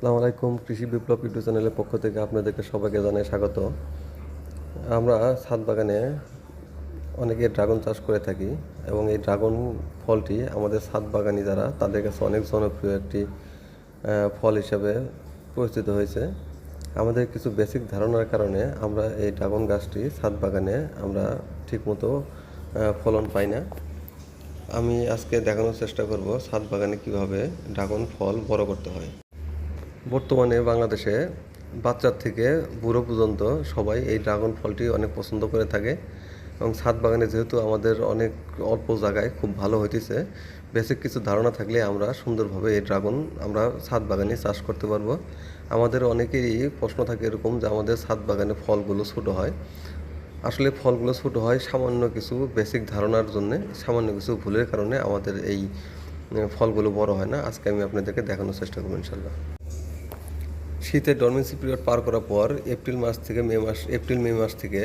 আসসালামু আলাইকুম, কৃষি বিপ্লব ইউটিউব চ্যানেলের পক্ষ থেকে আপনাদেরকে সবাইকে জানাই স্বাগত। আমরা ছাদ বাগানে অনেকে ড্রাগন চাষ করে থাকি এবং এই ড্রাগন ফলটি আমাদের ছাদ বাগানি যারা, তাদের কাছে অনেক জনপ্রিয় একটি ফল হিসাবে পরিচিত হয়েছে। আমাদের কিছু বেসিক ধারণার কারণে আমরা এই ড্রাগন গাছটি ছাদ বাগানে আমরা ঠিকমতো ফলন পাই না। আমি আজকে দেখানোর চেষ্টা করব ছাদ বাগানে কীভাবে ড্রাগন ফল বড় করতে হয়। বর্তমানে বাংলাদেশে বাচ্চার থেকে বুড়ো পর্যন্ত সবাই এই ড্রাগন ফলটি অনেক পছন্দ করে থাকে এবং ছাদ বাগানে যেহেতু আমাদের অনেক অল্প জায়গায় খুব ভালো হইতেছে, বেসিক কিছু ধারণা থাকলে আমরা সুন্দরভাবে এই ড্রাগন আমরা ছাদ বাগানে চাষ করতে পারব। আমাদের অনেকেরই প্রশ্ন থাকে এরকম যে আমাদের ছাদ বাগানে ফলগুলো ছোটো হয়। আসলে ফলগুলো ছোটো হয় সামান্য কিছু বেসিক ধারণার জন্য, সামান্য কিছু ভুলের কারণে আমাদের এই ফলগুলো বড় হয় না। আজকে আমি আপনাদেরকে দেখানোর চেষ্টা করব ইনশাল্লাহ। শীতের ডরমেন্সি পিরিয়ড পার করার পর এপ্রিল মাস থেকে মে মাস, এপ্রিল, মে মাস থেকে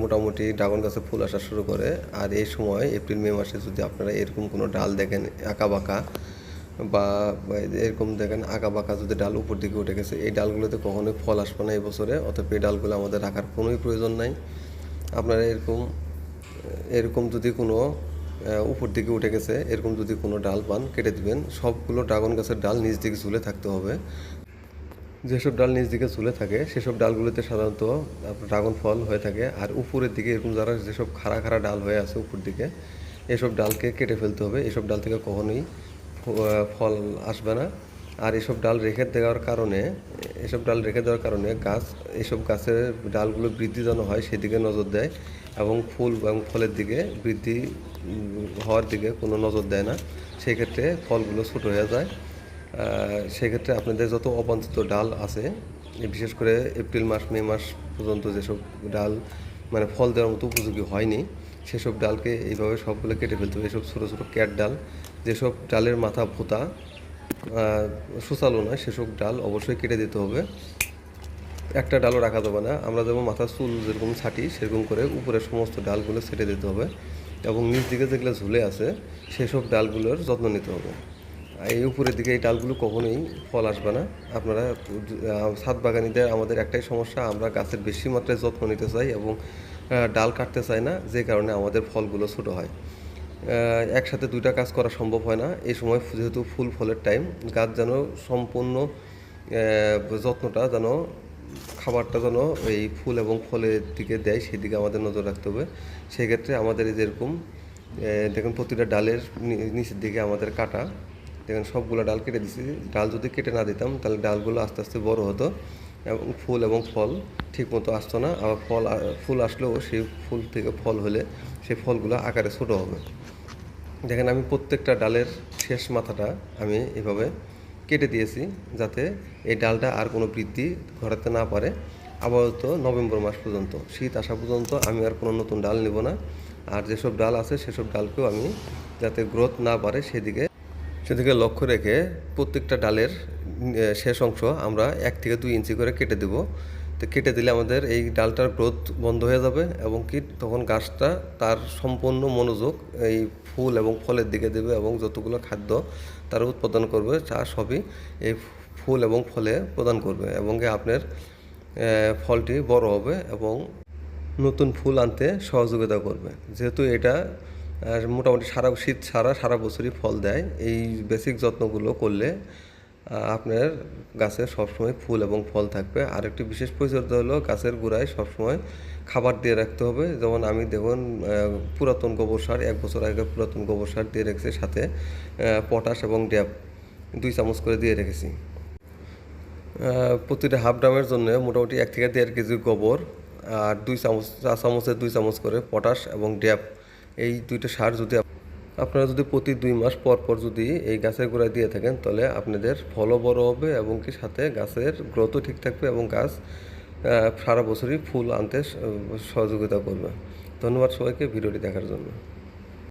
মোটামুটি ড্রাগন গাছে ফুল আসা শুরু করে। আর এই সময় এপ্রিল, মে মাসে যদি আপনারা এরকম কোনো ডাল দেখেন আঁকা বাঁকা বা এরকম দেখেন আঁকা বাঁকা যদি ডাল উপর দিকে উঠে গেছে, এই ডালগুলোতে কখনোই ফল আসবে না এই বছরে। অতএব এই ডালগুলো আমাদের রাখার কোনোই প্রয়োজন নাই। আপনারা এরকম এরকম যদি কোনো উপর দিকে উঠে গেছে, এরকম যদি কোনো ডাল পান, কেটে দিবেন। সবগুলো ড্রাগন গাছের ডাল নিচ দিকে ঝুলে থাকতে হবে। যেসব ডাল নিচ দিকে ঝুলে থাকে, সেসব ডালগুলোতে সাধারণত ড্রাগন ফল হয়ে থাকে। আর উপরের দিকে এরকম যারা যেসব খাড়া খাড়া ডাল হয়ে আছে উপর দিকে, এসব ডালকে কেটে ফেলতে হবে। এসব ডাল থেকে কখনোই ফল আসবে না। আর এসব ডাল রেখে দেওয়ার কারণে, এসব ডাল রেখে দেওয়ার কারণে গাছ, এসব গাছের ডালগুলো বৃদ্ধি যেন হয়, সেদিকে নজর দেয় এবং ফুল এবং ফলের দিকে বৃদ্ধি হওয়ার দিকে কোনো নজর দেয় না। সেক্ষেত্রে ফলগুলো ছোটো হয়ে যায়। সেক্ষেত্রে আপনাদের যত অবাঞ্ছিত ডাল আছে, বিশেষ করে এপ্রিল মাস, মে মাস পর্যন্ত যেসব ডাল মানে ফল দেওয়ার মতো উপযোগী হয়নি, সেসব ডালকে এইভাবে সবগুলো কেটে ফেলতে হবে। এসব ছোটো ছোটো ক্যাট ডাল, যেসব ডালের মাথা ভোতা সুচালো নয়, সেসব ডাল অবশ্যই কেটে দিতে হবে। একটা ডালও রাখা যাবে না। আমরা যেমন মাথার চুল যেরকম ছাটি, সেরকম করে উপরের সমস্ত ডালগুলো ছেটে দিতে হবে এবং নিচ দিকে যেগুলো ঝুলে আছে, সেসব ডালগুলোর যত্ন নিতে হবে। এই উপরের দিকে এই ডালগুলো কখনোই ফল আসবে না। আপনারা ছাদ বাগানিদের আমাদের একটাই সমস্যা, আমরা গাছের বেশি মাত্রায় যত্ন নিতে চাই এবং ডাল কাটতে চাই না, যে কারণে আমাদের ফলগুলো ছোট হয়। একসাথে দুইটা কাজ করা সম্ভব হয় না। এই সময় যেহেতু ফুল ফলের টাইম, গাছ যেন সম্পূর্ণ যত্নটা যেন, খাবারটা যেন এই ফুল এবং ফলের দিকে দেয়, সেদিকে আমাদের নজর রাখতে হবে। সেক্ষেত্রে আমাদের যেরকম দেখুন প্রতিটা ডালের নিচের দিকে আমাদের কাটা। দেখেন সবগুলো ডাল কেটে দিছি। ডাল যদি কেটে না দিতাম, তাহলে ডালগুলো আস্তে আস্তে বড় হতো এবং ফুল এবং ফল ঠিক মতো আসতো না। আবার ফল ফুল আসলেও সেই ফুল থেকে ফল হলে সেই ফলগুলো আকারে ছোটো হবে। দেখেন আমি প্রত্যেকটা ডালের শেষ মাথাটা আমি এভাবে কেটে দিয়েছি যাতে এই ডালটা আর কোনো বৃদ্ধি ঘটাতে না পারে। আপাতত নভেম্বর মাস পর্যন্ত, শীত আসা পর্যন্ত আমি আর কোনো নতুন ডাল নেব না। আর যেসব ডাল আছে, সেসব ডালকেও আমি যাতে গ্রোথ না পারে সেদিকে সেদিকে লক্ষ্য রেখে প্রত্যেকটা ডালের শেষ অংশ আমরা এক থেকে দুই ইঞ্চি করে কেটে দেব। তো কেটে দিলে আমাদের এই ডালটার গ্রোথ বন্ধ হয়ে যাবে এবং কি তখন গাছটা তার সম্পূর্ণ মনোযোগ এই ফুল এবং ফলের দিকে দেবে এবং যতগুলো খাদ্য তার উৎপাদন করবে তা সবই এই ফুল এবং ফলে প্রদান করবে এবং আপনার ফলটি বড় হবে এবং নতুন ফুল আনতে সহযোগিতা করবে। যেহেতু এটা মোটামুটি সারা শীত ছাড়া সারা বছরই ফল দেয়। এই বেসিক যত্নগুলো করলে আপনার গাছে সবসময় ফুল এবং ফল থাকবে। আর একটি বিশেষ পরিচর্যা হলো গাছের গোড়ায় সবসময় খাবার দিয়ে রাখতে হবে। যেমন আমি দেখুন পুরাতন গোবর সার, এক বছর আগে পুরাতন গোবর সার দিয়ে রেখেছি, সাথে পটাশ এবং ড্যাপ দুই চামচ করে দিয়ে রেখেছি। প্রতিটা হাফ ড্রামের জন্য মোটামুটি এক থেকে দেড় কেজি গোবর আর দুই চামচ, চা চামচের দুই চামচ করে পটাশ এবং ড্যাপ এই দুইটা সার যদি আপনারা যদি প্রতি দুই মাস পর পর যদি এই গাছের গোড়ায় দিয়ে থাকেন, তাহলে আপনাদের ফলও বড় হবে এবং কি সাথে গাছের গ্রোথও ঠিক থাকবে এবং গাছ সারা বছরই ফুল আনতে সহযোগিতা করবে। ধন্যবাদ সবাইকে ভিডিওটি দেখার জন্য।